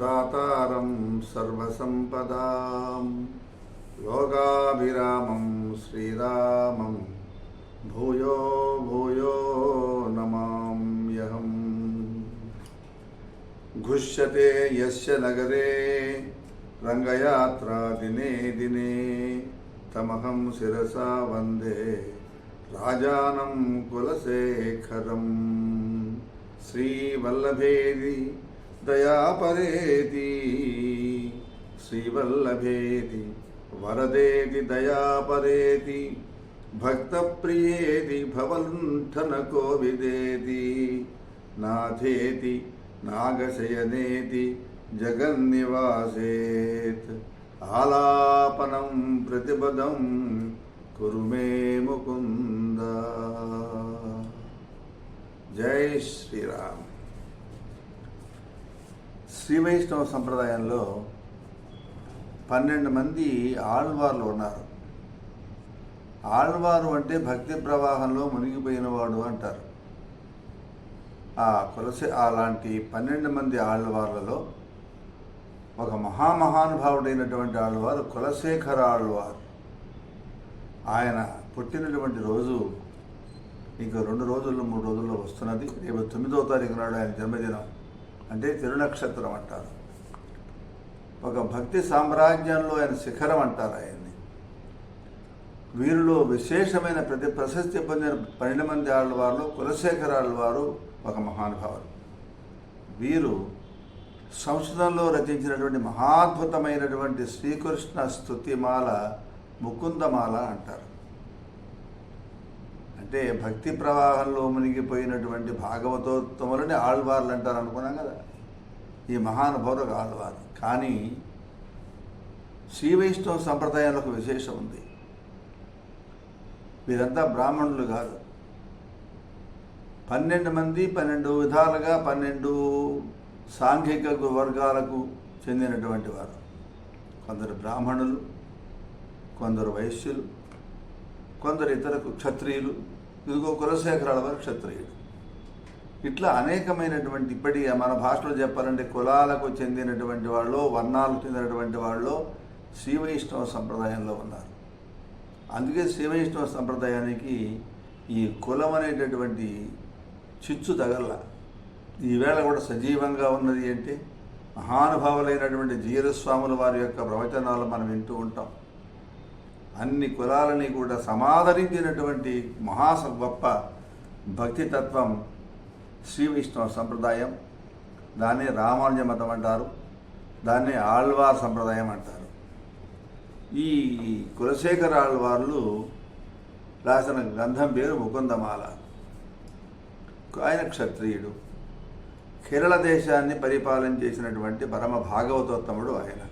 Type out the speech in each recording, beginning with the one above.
దాతారం సర్వసంపదాం యోగాభిరామం శ్రీరామం భూయో భూయో నమామ్యహం घुष्यते यस्य नगरे रङ्गयात्रा दिने दिने तमहं शिरसा वन्दे राजानं कुलशेखरं श्रीवल्लभेदि दया परेति, श्रीवल्लभेति, वरदेति दया परेति भक्त प्रियेति भवन्थन कोविदेति नाथेति, नागशयनेति, जगन्निवासेत्। आलापनं प्रतिपदं कुरु मे मुकुंद जय श्रीराम। శ్రీ వైష్ణవ సంప్రదాయంలో పన్నెండు మంది ఆళ్వార్లు ఉన్నారు. ఆళ్వారు అంటే భక్తి ప్రవాహంలో మునిగిపోయినవాడు అంటారు. ఆ కులసే అలాంటి పన్నెండు మంది ఆళ్వార్లలో ఒక మహామహానుభావుడైనటువంటి ఆళ్వారు కులశేఖర ఆళ్వారు. ఆయన పుట్టినటువంటి రోజు ఇంకా రెండు రోజుల్లో మూడు రోజుల్లో వస్తున్నది. రేపు తొమ్మిదవ తారీఖు నాడు ఆయన జన్మదినం. అంటే తిరునక్షత్రం అంటారు. ఒక భక్తి సామ్రాజ్యంలో ఆయన శిఖరం అంటారు ఆయన్ని. వీరిలో విశేషమైన ప్రతి ప్రశస్తి పొందిన పన్నెండు మంది ఆళ్ళవారు కులశేఖరాళ్ళ వారు ఒక మహానుభావులు. వీరు సంస్కృతంలో రచించినటువంటి మహాద్భుతమైనటువంటి శ్రీకృష్ణ స్తుతిమాల ముకుందమాల అంటారు. అంటే భక్తి ప్రవాహంలో మునిగిపోయినటువంటి భాగవతోత్తములని ఆళ్వార్లు అంటారు అనుకున్నాం కదా. ఈ మహానుభావులు ఒక ఆళ్వారు. కానీ శ్రీ వైష్ణవ సంప్రదాయంలో ఒక విశేషం ఉంది. వీరంతా బ్రాహ్మణులు కాదు. పన్నెండు మంది పన్నెండు విధాలుగా పన్నెండు సాంఘిక వర్గాలకు చెందినటువంటి వారు. కొందరు బ్రాహ్మణులు కొందరు వైశ్యులు కొందరు ఇతరకు క్షత్రియులు ఇదిగో కులశేఖరాల వారు క్షత్రియుడు. ఇట్లా అనేకమైనటువంటి ఇప్పటి మన భాషలో చెప్పాలంటే కులాలకు చెందినటువంటి వాళ్ళు వర్ణాలకు చెందినటువంటి వాళ్ళు శ్రీవైష్ణవ సంప్రదాయంలో ఉన్నారు. అందుకే శ్రీవైష్ణవ సంప్రదాయానికి ఈ కులం అనేటటువంటి చిచ్చు తగల. ఈవేళ కూడా సజీవంగా ఉన్నది అంటే మహానుభావులైనటువంటి జీరస్వాముల వారి యొక్క ప్రవచనాలు మనం వింటూ ఉంటాం. అన్ని కులాలని కూడా సమాదరించినటువంటి మహాస గొప్ప భక్తి తత్వం శ్రీ వైష్ణవ సంప్రదాయం. దాన్ని రామానుజ మతం అంటారు. దాన్ని ఆళ్వార్ సంప్రదాయం అంటారు. ఈ కులశేఖర ఆళ్వార్లు రాసిన గ్రంథం పేరు ముకుందమాల. ఆయన క్షత్రియుడు. కేరళ దేశాన్ని పరిపాలన చేసినటువంటి పరమ భాగవతోత్తముడు ఆయన.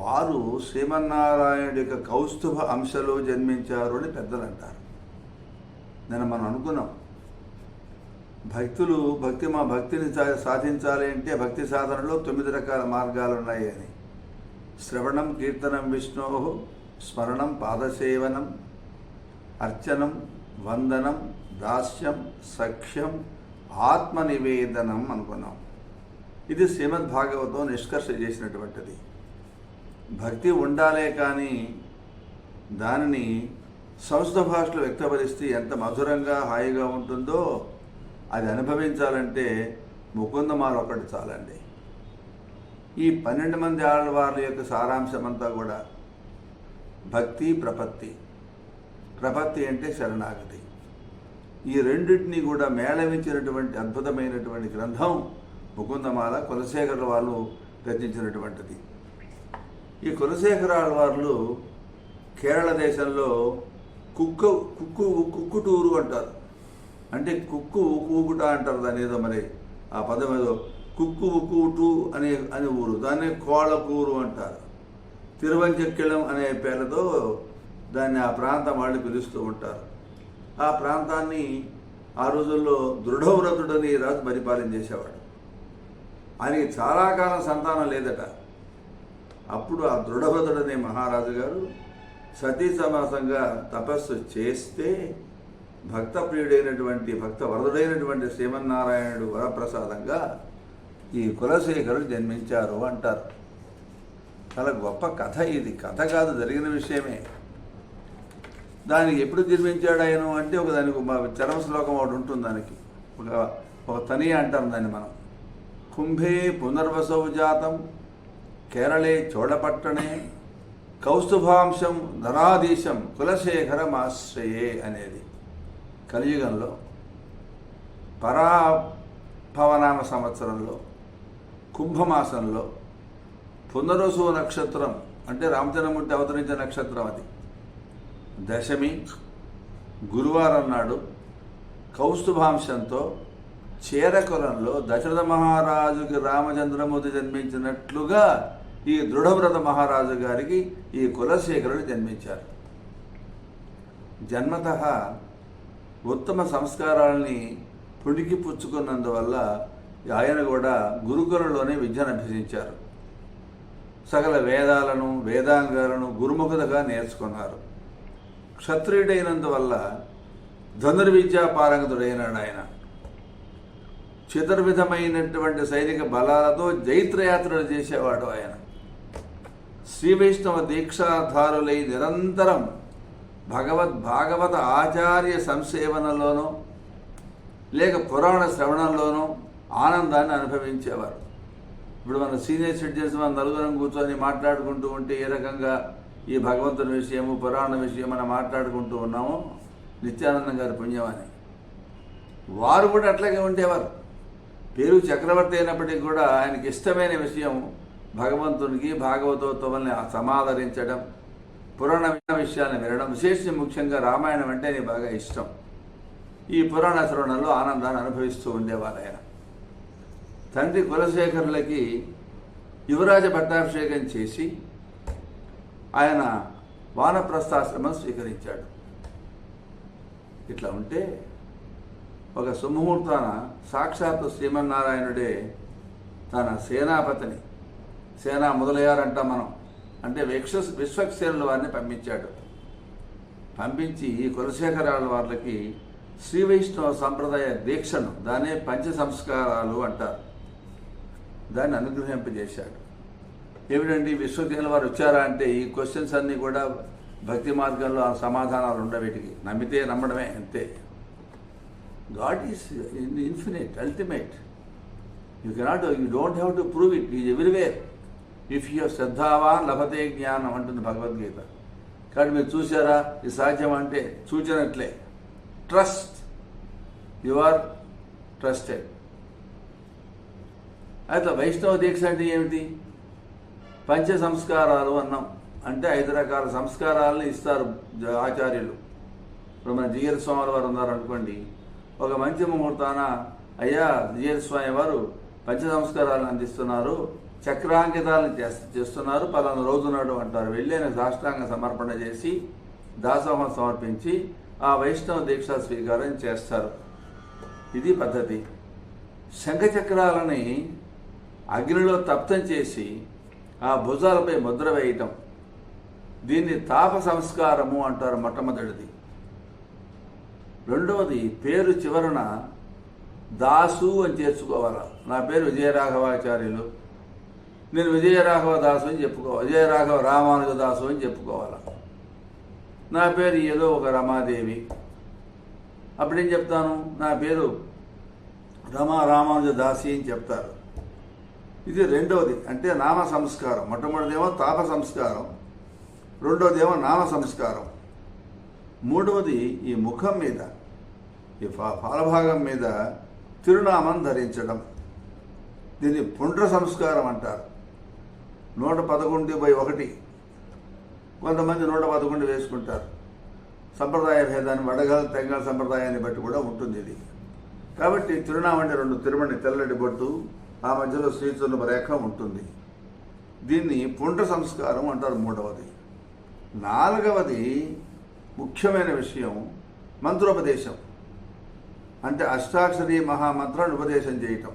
వారు శ్రీమన్నారాయణుడి యొక్క కౌస్తుభ అంశలో జన్మించారు అని పెద్దలు అంటారు నేను మనం అనుకున్నాం. భక్తులు భక్తి మా భక్తిని సా- సాధించాలి అంటే భక్తి సాధనలో తొమ్మిది రకాల మార్గాలు ఉన్నాయి అని. శ్రవణం కీర్తనం విష్ణో స్మరణం పాదసేవనం అర్చనం వందనం దాస్యం సఖ్యం ఆత్మనివేదనం అనుకున్నాం. ఇది శ్రీమద్భాగవతం నిష్కర్ష చేసినటువంటిది. భక్తి ఉండాలే కానీ దానిని సంస్కృత భాషలో వ్యక్తపరిస్తే ఎంత మధురంగా హాయిగా ఉంటుందో అది అనుభవించాలంటే ముకుందమాల ఒకటి చాలండి. ఈ పన్నెండు మంది ఆడవాళ్ళ యొక్క సారాంశం అంతా కూడా భక్తి ప్రపత్తి. ప్రపత్తి అంటే శరణాగతి. ఈ రెండింటినీ కూడా మేళవించినటువంటి అద్భుతమైనటువంటి గ్రంథం ముకుందమాల కులశేఖర వాళ్ళు రచించినటువంటిది. ఈ కులశేఖర వార్లు కేరళ దేశంలో కుక్క కుక్కు కుక్కుటూరు అంటారు. అంటే కుక్కు ఊకుట అంటారు దాని ఏదో మరి. ఆ పదం ఏదో కుక్కు ఉక్కుటు అనే అనే ఊరు. దాన్ని కోళ్ళకూరు అంటారు. తిరువంచెక్కిళం అనే పేరుతో దాన్ని ఆ ప్రాంతం వాళ్ళు పిలుస్తూ ఉంటారు. ఆ ప్రాంతాన్ని ఆ రోజుల్లో దృఢవ్రతుడని రాజు పరిపాలన చేసేవాడు. ఆయనకి చాలా కాలం సంతానం లేదట. అప్పుడు ఆ దృఢభద్రుడనే మహారాజు గారు సతీ సమాసంగా తపస్సు చేస్తే భక్త ప్రియుడైనటువంటి భక్త వరదుడైనటువంటి శ్రీమన్నారాయణుడు వరప్రసాదంగా ఈ కులశేఖరుడు జన్మించారు అంటారు. చాలా గొప్ప కథ ఇది. కథ కాదు జరిగిన విషయమే. దానికి ఎప్పుడు జన్మించాడు ఆయన అంటే ఒక దానికి చరమ శ్లోకం ఒకటి ఉంటుంది దానికి. ఒక ఒక తని అంటాం దాన్ని మనం. కుంభే పునర్వసౌ జాతం కేరళే చోడపట్టణే కౌస్తుభాంశం ధనాధీశం కులశేఖరమాశ్రయే అనేది. కలియుగంలో పరాభవనామ సంవత్సరంలో కుంభమాసంలో పునరుసు నక్షత్రం అంటే రామచంద్రమూర్తి అవతరించిన నక్షత్రం అది. దశమి గురువారం నాడు కౌస్తుభాంశంతో చేరకులంలో దశరథ మహారాజుకి రామచంద్రమూర్తి జన్మించినట్లుగా ఈ దృఢవ్రత మహారాజు గారికి ఈ కులశేఖరుడు జన్మించారు. జన్మత ఉత్తమ సంస్కారాలని పుణికి పుచ్చుకున్నందువల్ల ఆయన కూడా గురుకులంలోనే విద్యను అభ్యసించారు. సకల వేదాలను వేదాంగాలను గురుముఖతగా నేర్చుకున్నారు. క్షత్రియుడైనందువల్ల ధనుర్విద్యా పారంగతుడైనాడు ఆయన. చతుర్విధమైనటువంటి సైనిక బలాలతో జైత్రయాత్రలు చేసేవాడు ఆయన. శ్రీ వైష్ణవ దీక్షాధారులై నిరంతరం భగవద్ భాగవత ఆచార్య సంసేవనలోనో లేక పురాణ శ్రవణంలోనూ ఆనందాన్ని అనుభవించేవారు. ఇప్పుడు మన సీనియర్ సిటిజన్స్ మన నలుగురం కూర్చొని మాట్లాడుకుంటూ ఉంటే ఏ రకంగా ఈ భగవంతుని విషయము పురాణ విషయం మనం మాట్లాడుకుంటూ ఉన్నాము నిత్యానందం గారి పుణ్యమని అని వారు కూడా అట్లాగే ఉండేవారు. పేరు చక్రవర్తి అయినప్పటికీ కూడా ఆయనకి ఇష్టమైన విషయం భగవంతునికి భాగవతోత్వల్ని సమాదరించడం పురాణ విషయాన్ని వినడం విశేషం ముఖ్యంగా రామాయణం అంటే ఆయనకి బాగా ఇష్టం. ఈ పురాణ శ్రవణంలో ఆనందాన్ని అనుభవిస్తూ ఉండేవారు ఆయన. తండ్రి కులశేఖరులకి యువరాజ పట్టాభిషేకం చేసి ఆయన వానప్రస్థాశ్రమం స్వీకరించాడు. ఇట్లా ఉంటే ఒక సుముహూర్తాన సాక్షాత్తు శ్రీమన్నారాయణుడే తన సేనాపతిని సేనా మొదలయ్యారంట మనం. అంటే విశ్వ విశ్వక్సేనుల వారిని పంపించాడు. పంపించి ఈ కులశేఖరాల వాళ్ళకి శ్రీ వైష్ణవ సంప్రదాయ దీక్షను దానే పంచ సంస్కారాలు అంటారు. దాన్ని అనుగ్రహింపజేశాడు. ఏమిటండి విశ్వజ్ఞుల వారు వచ్చారా అంటే ఈ క్వశ్చన్స్ అన్నీ కూడా భక్తి మార్గంలో ఆ సమాధానాలు ఉండవేటికి నమ్మితే నమ్మడమే అంతే. God is infinite ultimate. You cannot you don't have to prove it is everywhere. If you శ్రద్ధావాన్ లభతే జ్ఞానం అంటుంది భగవద్గీత. కానీ మీరు చూసారా ఇది సాధ్యం అంటే చూచినట్లే. ట్రస్ట్ యు ఆర్ ట్రస్టెడ్ అయితే వైష్ణవ దీక్ష అంటే ఏమిటి? పంచ సంస్కారాలు అన్నాం. అంటే ఐదు రకాల సంస్కారాలను ఇస్తారు జ- ఆచార్యులు. ఇప్పుడు మన జిఎల్ స్వామి వారు ఉన్నారు అనుకోండి. ఒక మంచి ముహూర్తాన అయ్యా జిఎల్ స్వామి వారు పంచ సంస్కారాలను అందిస్తున్నారు. చక్రాంకితాలను చేస్తున్నారు. పలానా రోజు నాడు అంటారు. వెళ్ళి ఆయన సాష్టాంగ సమర్పణ చేసి దాసోహం సమర్పించి ఆ వైష్ణవ దీక్ష స్వీకారం చేస్తారు. ఇది పద్ధతి. శంఖచక్రాలని అగ్నిలో తప్తం చేసి ఆ భుజాలపై ముద్ర వేయటం. దీన్ని తాప సంస్కారము అంటారు మొట్టమొదటిది. రెండవది పేరు చివరన దాసు అని చేర్చుకోవాలి. నా పేరు విజయరాఘవాచార్యులు. నేను విజయరాఘవ దాసు అని చెప్పుకోవాలి విజయరాఘవ రామానుజ దాసు అని చెప్పుకోవాలి? నా పేరు ఏదో ఒక రమాదేవి. అప్పుడేం చెప్తాను? నా పేరు రమా రామానుజ దాసి అని చెప్తారు. ఇది రెండవది. అంటే నామ సంస్కారం. మొట్టమొదటిదేమో తాప సంస్కారం. రెండవదేమో నామ సంస్కారం. మూడవది ఈ ముఖం మీద ఈ పాలభాగం మీద తిరునామం ధరించడం. దీన్ని పుండ్ర సంస్కారం అంటారు. నూట పదకొండు బై ఒకటి. కొంతమంది నూట పదకొండు వేసుకుంటారు. సంప్రదాయ భేదాన్ని వడగల తెంగాల సంప్రదాయాన్ని బట్టి కూడా ఉంటుంది ఇది. కాబట్టి తిరునామంటే రెండు తిరుమణి తెల్లటి బొట్టు ఆ మధ్యలో శ్రీచూర్ణ రేఖ ఉంటుంది. దీన్ని పుండ్ర సంస్కారం అంటారు మూడవది. నాలుగవది ముఖ్యమైన విషయం మంత్రోపదేశం. అంటే అష్టాక్షరి మహామంత్రాన్ని ఉపదేశం చేయటం.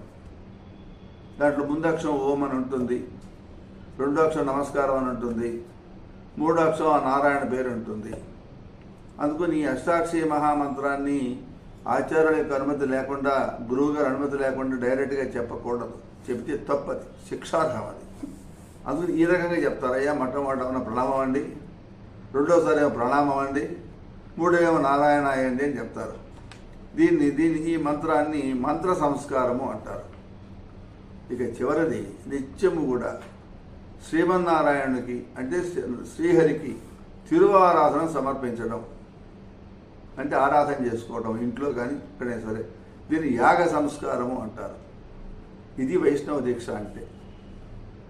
దాంట్లో ముందక్షరం ఓం అని ఉంటుంది. రెండో అక్షరం నమస్కారం అని ఉంటుంది. మూడో అక్షరం ఆ నారాయణ పేరు ఉంటుంది. అందుకని ఈ అష్టాక్షి మహామంత్రాన్ని ఆచార్యుల యొక్క అనుమతి లేకుండా గురువుగారి అనుమతి లేకుండా డైరెక్ట్గా చెప్పకూడదు. చెబితే తప్పది. శిక్షార్హం అది. అందుకని ఈ రకంగా చెప్తారు. అయ్యా మొట్టమొదట ప్రణామం అండి? రెండోసారి ఏమో ప్రణామం అండి? మూడోవేమో నారాయణ అయ్యండి అని చెప్తారు. దీన్ని దీన్ని ఈ మంత్రాన్ని మంత్ర సంస్కారము అంటారు. ఇక చివరిది నిత్యము కూడా శ్రీమన్నారాయణునికి అంటే శ్రీ- శ్రీహరికి తిరువారాధన సమర్పించడం. అంటే ఆరాధన చేసుకోవడం ఇంట్లో కానీ ఇక్కడే సరే. దీన్ని యాగ సంస్కారము అంటారు. ఇది వైష్ణవ దీక్ష అంటే.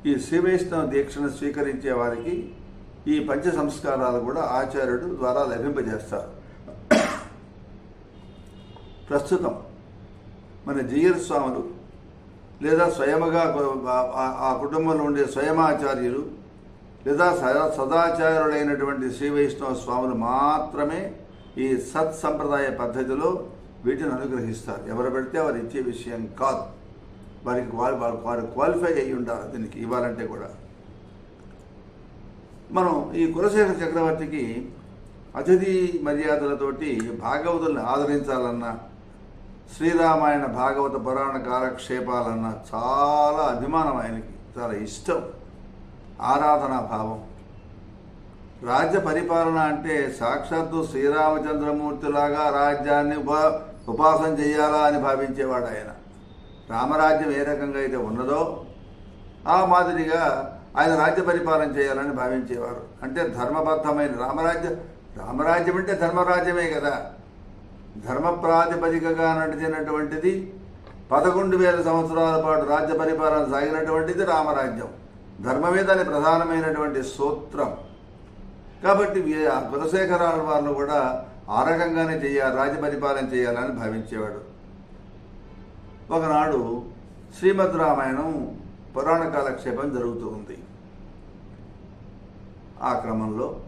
ఈ శ్రీ వైష్ణవ దీక్షను స్వీకరించే వారికి ఈ పంచ సంస్కారాలు కూడా ఆచార్యుడు ద్వారా లభింపజేస్తారు. ప్రస్తుతం మన జీయర్ స్వాములు లేదా స్వయముగా ఆ- కుటుంబంలో ఉండే స్వయమాచార్యులు లేదా సదా శ్రీ వైష్ణవ స్వాములు మాత్రమే ఈ సత్ సంప్రదాయ పద్ధతిలో వీటిని అనుగ్రహిస్తారు. ఎవరు పెడితే వారు ఇచ్చే విషయం కాదు. వారికి వారు వారు వారు క్వాలిఫై అయ్యి ఉండాలి దీనికి ఇవ్వాలంటే కూడా. మనం ఈ కులశేఖర చక్రవర్తికి అతిథి మర్యాదలతోటి భాగవతుల్ని ఆదరించాలన్నా శ్రీరామాయణ భాగవత పురాణ కాలక్షేపాలన్న చాలా అభిమానం ఆయనకి. చాలా ఇష్టం. ఆరాధనా భావం. రాజ్య పరిపాలన అంటే సాక్షాత్తు శ్రీరామచంద్రమూర్తిలాగా రాజ్యాన్ని ఉపా ఉపాసన చేయాలా అని భావించేవాడు ఆయన. రామరాజ్యం ఏ రకంగా అయితే ఉన్నదో ఆ మాదిరిగా ఆయన రాజ్య పరిపాలన చేయాలని భావించేవారు. అంటే ధర్మబద్ధమైన రామరాజ్య రామరాజ్యం అంటే ధర్మరాజ్యమే కదా. ధర్మ ప్రాతిపదికగా నడిచినటువంటిది పదకొండు వేల సంవత్సరాల పాటు రాజ్య పరిపాలన సాగినటువంటిది రామరాజ్యం. ధర్మమే దాని ప్రధానమైనటువంటి సూత్రం కాబట్టి వీ- ఆ కులశేఖరాల వారిని కూడా ఆ రకంగానే చేయాలి రాజ్య పరిపాలన చేయాలని భావించేవాడు. ఒకనాడు శ్రీమద్ రామాయణం పురాణ కాలక్షేపం జరుగుతూ ఉంది. ఆ క్రమంలో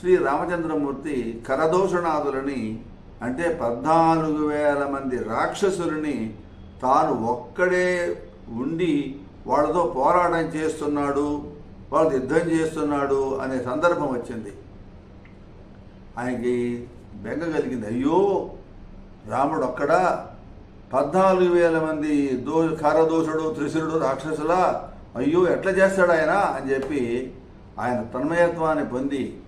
శ్రీ రామచంద్రమూర్తి కరదోషణాదులని అంటే పద్నాలుగు వేల మంది రాక్షసుల్ని తాను ఒక్కడే ఉండి వాళ్ళతో పోరాటం చేస్తున్నాడు వాళ్ళు యుద్ధం చేస్తున్నాడు అనే సందర్భం వచ్చింది. ఆయనకి బెంగ కలిగింది. అయ్యో రాముడు ఒక్కడా? పద్నాలుగు వేల మంది దో కారదోషుడు త్రిశురుడు రాక్షసులా? అయ్యో ఎట్లా చేస్తాడు ఆయన? అని చెప్పి ఆయన తన్మయత్వాన్ని పొంది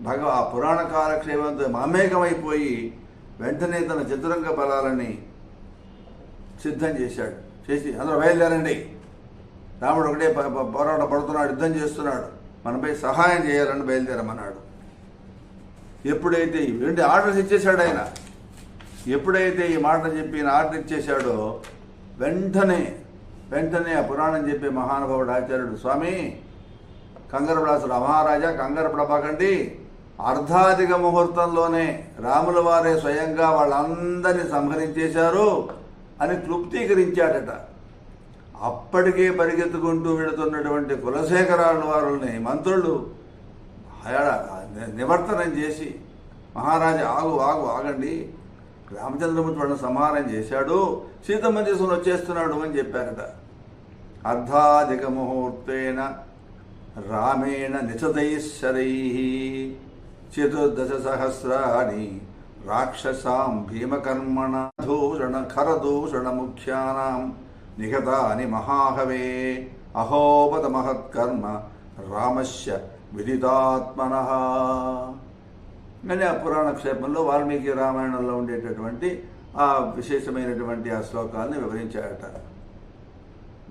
భగ ఆ పురాణ కాలక్షేమంతో మమేకమైపోయి వెంటనే తన చతురంగ బలాలని సిద్ధం చేశాడు. చేసి అందరూ బయలుదేరండి. రాముడు ఒకటే పోరాట పడుతున్నాడు యుద్ధం చేస్తున్నాడు. మనపై సహాయం చేయాలని బయలుదేరమన్నాడు. ఎప్పుడైతే రెండు ఆర్డర్స్ ఇచ్చేశాడు ఆయన? ఎప్పుడైతే ఈ మాట చెప్పి ఆర్డర్ ఇచ్చేశాడో వెంటనే వెంటనే ఆ పురాణం చెప్పే మహానుభావుడు ఆచార్యుడు స్వామి కంగరపడాసుడు మహారాజా కంగరపడబాకండి అర్ధాధిక ముహూర్తంలోనే రాముల వారే స్వయంగా వాళ్ళందరినీ సంహరించేశారు అని క్లుప్తీకరించాడట అప్పటికే పరిగెత్తుకుంటూ వెళుతున్నటువంటి కులశేఖరాల వారిని మంత్రులు నివర్తనం చేసి మహారాజా ఆగు ఆగు ఆగండి. రామచంద్రమూర్తి వాళ్ళని సంహారం చేశాడు. సీతమ్మ తీసుకుని వచ్చేస్తున్నాడు అని చెప్పారట. అర్ధాధిక ముహూర్తేన రామేణ నిచతైశ్వరై చతుర్దశసహస్రాణి రాక్షసాం భీమకర్మణ దూషణ ఖరదూషణ ముఖ్యానాం నిహతాని మహాహవే అహోపద మహత్కర్మ రామస్య విదితాత్మన అని ఆ పురాణ క్షేపంలో వాల్మీకి రామాయణంలో ఉండేటటువంటి ఆ విశేషమైనటువంటి ఆ శ్లోకాలను వివరించాడట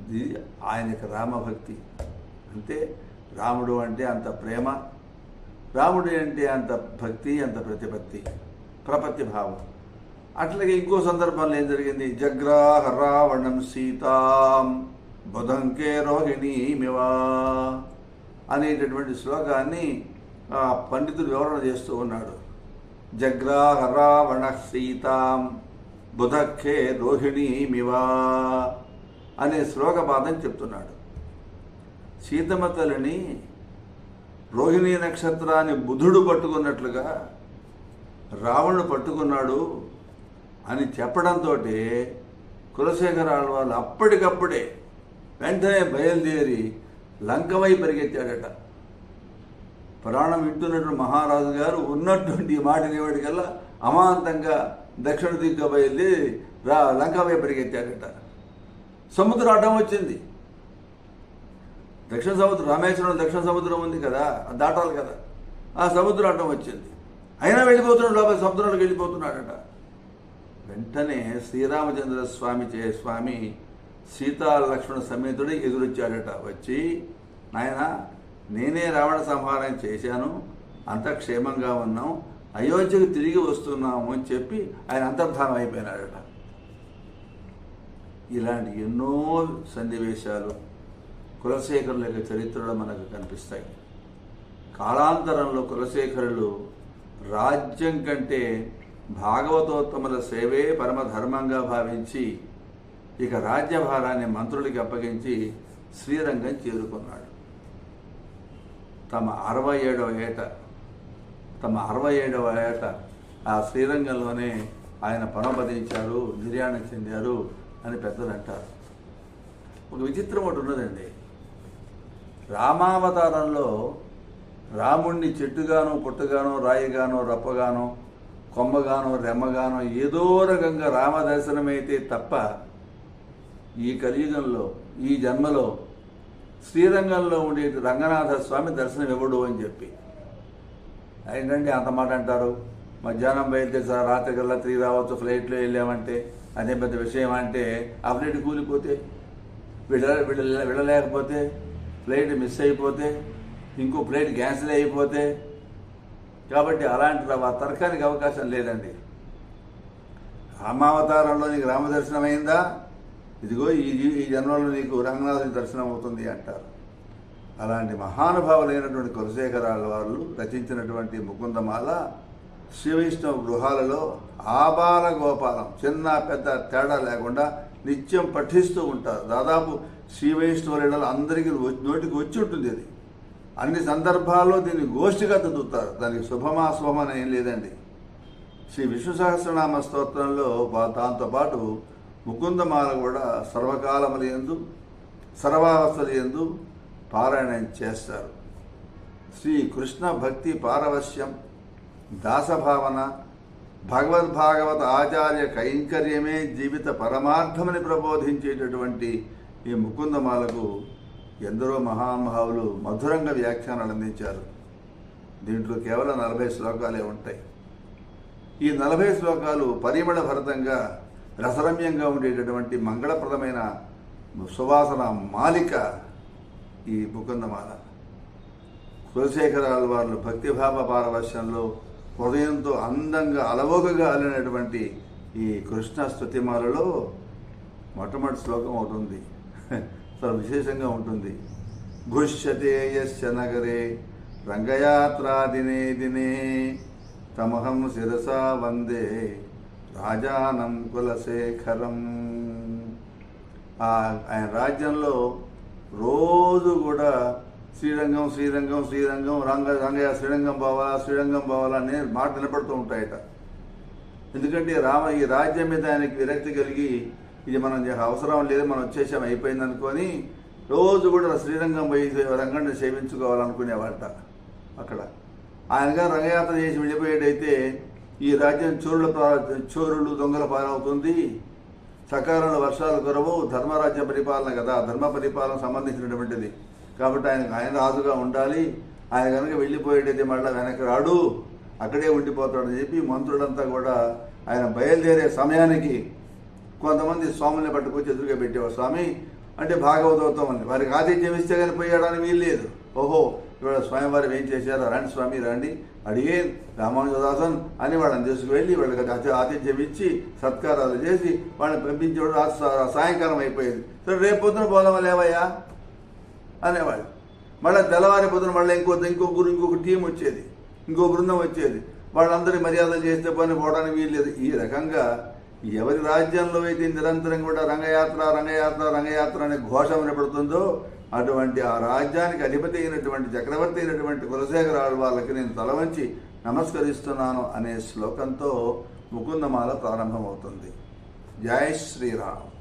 ఇది ఆయనకి రామభక్తి. అంటే రాముడు అంటే అంత ప్రేమ రాముడు అంటే అంత భక్తి అంత ప్రతిపత్తి ప్రపత్తి భావం. అట్లాగే ఇంకో సందర్భంలో ఏం జరిగింది? జగ్రాహ రావణం సీతాం బుధంకే రోహిణీమివా అనేటటువంటి శ్లోకాన్ని ఆ పండితుడు వివరణ చేస్తూ ఉన్నాడు. జగ్రాహ రావణ సీతాం రోహిణి రోహిణీమివా అనే శ్లోక పాదం చెప్తున్నాడు. సీతమ్మ తల్లిని రోహిణీ నక్షత్రాన్ని బుధుడు పట్టుకున్నట్లుగా రావణుడు పట్టుకున్నాడు అని చెప్పడంతో కులశేఖర వాళ్ళు అప్పటికప్పుడే వెంటనే బయలుదేరి లంకవై పరిగెత్తాడట ప్రాణం వింటున్నటువంటి మహారాజు గారు ఉన్నటువంటి మాట వినేవాడికల్లా అమాంతంగా దక్షిణ దిగ్గా బయలుదేరి రా లంకవై పరిగెత్తాడట సముద్రం అడ్డం వచ్చింది. దక్షిణ సముద్రం రామేశ్వరం దక్షిణ సముద్రం ఉంది కదా అది దాటాలి కదా. ఆ సముద్రం అడ్డం వచ్చింది. అయినా వెళ్ళిపోతున్నాడు లోపల సముద్రంలోకి వెళ్ళిపోతున్నాడట. వెంటనే శ్రీరామచంద్ర స్వామి చే స్వామి సీతా లక్ష్మణ సమేతుడి ఎదురొచ్చాడట. వచ్చి నాయన నేనే రావణ సంహారం చేశాను అంత క్షేమంగా ఉన్నాం అయోధ్యకు తిరిగి వస్తున్నాము అని చెప్పి ఆయన అంతర్ధానం అయిపోయినాడట. ఇలాంటి ఎన్నో సన్నివేశాలు. కులశేఖరుల యొక్క చరిత్రలో మనకు కనిపిస్తాయి. కాలాంతరంలో కులశేఖరులు రాజ్యం కంటే భాగవతోత్తముల సేవే పరమధర్మంగా భావించి ఇక రాజ్యభారాన్ని మంత్రులకి అప్పగించి శ్రీరంగం చేరుకున్నాడు. తమ అరవై ఏడవ ఏట తమ అరవై ఏడవ ఏట ఆ శ్రీరంగంలోనే ఆయన పరమపదించారు నిర్యాణం చెందారు అని పెద్దలు అంటారు ఒక విచిత్రం ఒకటి ఉన్నదండి. రామావతారంలో రాముణ్ణి చెట్టుగానో పుట్టగానో రాయిగానో రప్పగానో కొమ్మగానో రెమ్మగానో ఏదో రకంగా రామదర్శనమైతే తప్ప ఈ కలియుగంలో ఈ జన్మలో శ్రీరంగంలో ఉండే రంగనాథ స్వామి దర్శనం ఇవ్వడు అని చెప్పి. ఏంటండి అంత మాట అంటారు? మధ్యాహ్నం బయలుదేరి సార్ రాత్రి కల్లా త్రీ రావచ్చు ఫ్లైట్లో వెళ్ళామంటే అదే పెద్ద విషయం అంటే ఆ ఫ్లైట్ కూలిపోతే విడ విడ విడలేకపోతే ఫ్లైట్ మిస్ అయిపోతే ఇంకో ఫ్లైట్ క్యాన్సిల్ అయిపోతే కాబట్టి అలాంటి తర్కానికి అవకాశం లేదండి. రామావతారంలో నీకు రామదర్శనం అయిందా? ఇదిగో ఈ ఈ జన్మలో నీకు రంగనాథుని దర్శనం అవుతుంది అంటారు. అలాంటి మహానుభావులైనటువంటి కులశేఖరాల వారు రచించినటువంటి ముకుందమాల శ్రీ గృహాలలో ఆబాల గోపాలం చిన్న పెద్ద తేడా లేకుండా నిత్యం పఠిస్తూ ఉంటారు. దాదాపు శ్రీ వైష్ణవుల అందరికీ నోటికి వచ్చి ఉంటుంది అది. అన్ని సందర్భాల్లో దీన్ని గోష్ఠిగా చదువుతారు. దానికి శుభమా అని ఏం లేదండి. శ్రీ విష్ణు సహస్రనామ స్తోత్రంలో దాంతో దాంతోపాటు ముకుందమాల కూడా సర్వకాలముల ఎందు సర్వావస్థల ఎందు పారాయణం చేస్తారు. శ్రీ కృష్ణ భక్తి పారవశ్యం దాసభావన భగవద్భాగవత ఆచార్య కైంకర్యమే జీవిత పరమార్థమని ప్రబోధించేటటువంటి ఈ ముకుందమాలకు ఎందరో మహామహావులు మధురంగా వ్యాఖ్యానాలు అందించారు. దీంట్లో కేవలం నలభై శ్లోకాలే ఉంటాయి. ఈ నలభై శ్లోకాలు పరిమళ భరితంగా రసరమ్యంగా ఉండేటటువంటి మంగళప్రదమైన సువాసన మాలిక ఈ ముకుందమాల. కులశేఖరాల వారు భక్తిభావ పారవశ్యంలో హృదయంతో అందంగా అలవోకగా అల్లినటువంటి ఈ కృష్ణ స్థుతిమాలలో మొట్టమొదటి శ్లోకం ఒకటి ఉంది. చాలా విశేషంగా ఉంటుంది. భుష్యతే యశ్చ నగరే రంగయాత్రా దినే దినే తమహం శిరసా వందే రాజానం కులశేఖరం. ఆయన రాజ్యంలో రోజు కూడా శ్రీరంగం శ్రీరంగం శ్రీరంగం రంగ రంగయ్య శ్రీరంగం పోవాలా శ్రీరంగం పోవాలా అనే మాట నిలబడుతూ ఉంటాయట. ఎందుకంటే రామ ఈ రాజ్యం మీద ఆయనకి విరక్తి కలిగి ఇది మనం అవసరం లేదు మనం వచ్చేసాం అయిపోయింది అనుకొని రోజు కూడా శ్రీరంగం పోయి రంగాన్ని సేవించుకోవాలనుకునేవాడట అక్కడ. ఆయనగా రంగయాత్ర చేసి వెళ్ళిపోయేటైతే ఈ రాజ్యం చోరుల ప్రా- చోరులు దొంగల పాలవుతుంది సకాలంలో వర్షాలు కురవు ధర్మరాజ్య పరిపాలన కదా ధర్మ పరిపాలన సంబంధించినటువంటిది. కాబట్టి ఆయన ఆయన రాజుగా ఉండాలి. ఆయన కనుక వెళ్ళిపోయేటైతే మళ్ళీ వెనక్కి రాడు అక్కడే ఉండిపోతాడని చెప్పి మంత్రులంతా కూడా ఆయన బయలుదేరే సమయానికి కొంతమంది స్వాముల్ని పట్టుకొచ్చి ఎదురుగా పెట్టేవారు. స్వామి అంటే భాగవతోత్వం అని. వారికి ఆతిథ్యం ఇస్తే కానీ పోయాడని వీల్లేదు ఓహో ఇవాళ స్వామివారు ఏం చేశారు? రండి స్వామి రండి. అడిగే రామానుజదాసన్ అని వాళ్ళని తీసుకువెళ్ళి వాళ్ళకి ఆతిథ్యం ఇచ్చి సత్కారాలు చేసి వాళ్ళని పంపించేవాడు సాయంకాలం అయిపోయేది. సరే రేపు పొద్దున పోదామా లేవయ్యా? అనేవాళ్ళు. మళ్ళీ తెల్లవారి పొద్దున మళ్ళీ ఇంకో ఇంకో గురు ఇంకొక టీం వచ్చేది. ఇంకో బృందం వచ్చేది. వాళ్ళందరి మర్యాదలు చేస్తే పని పోవడానికి వీలు లేదు. ఈ రకంగా ఎవరి రాజ్యంలో అయితే నిరంతరం కూడా రంగయాత్ర రంగయాత్ర రంగయాత్ర అనే ఘోష వినపడుతుందో అటువంటి ఆ రాజ్యానికి అధిపతి అయినటువంటి చక్రవర్తి అయినటువంటి కులశేఖర వాళ్ళకి నేను తలవంచి నమస్కరిస్తున్నాను అనే శ్లోకంతో ముకుందమాల ప్రారంభమవుతుంది. జై శ్రీరామ్.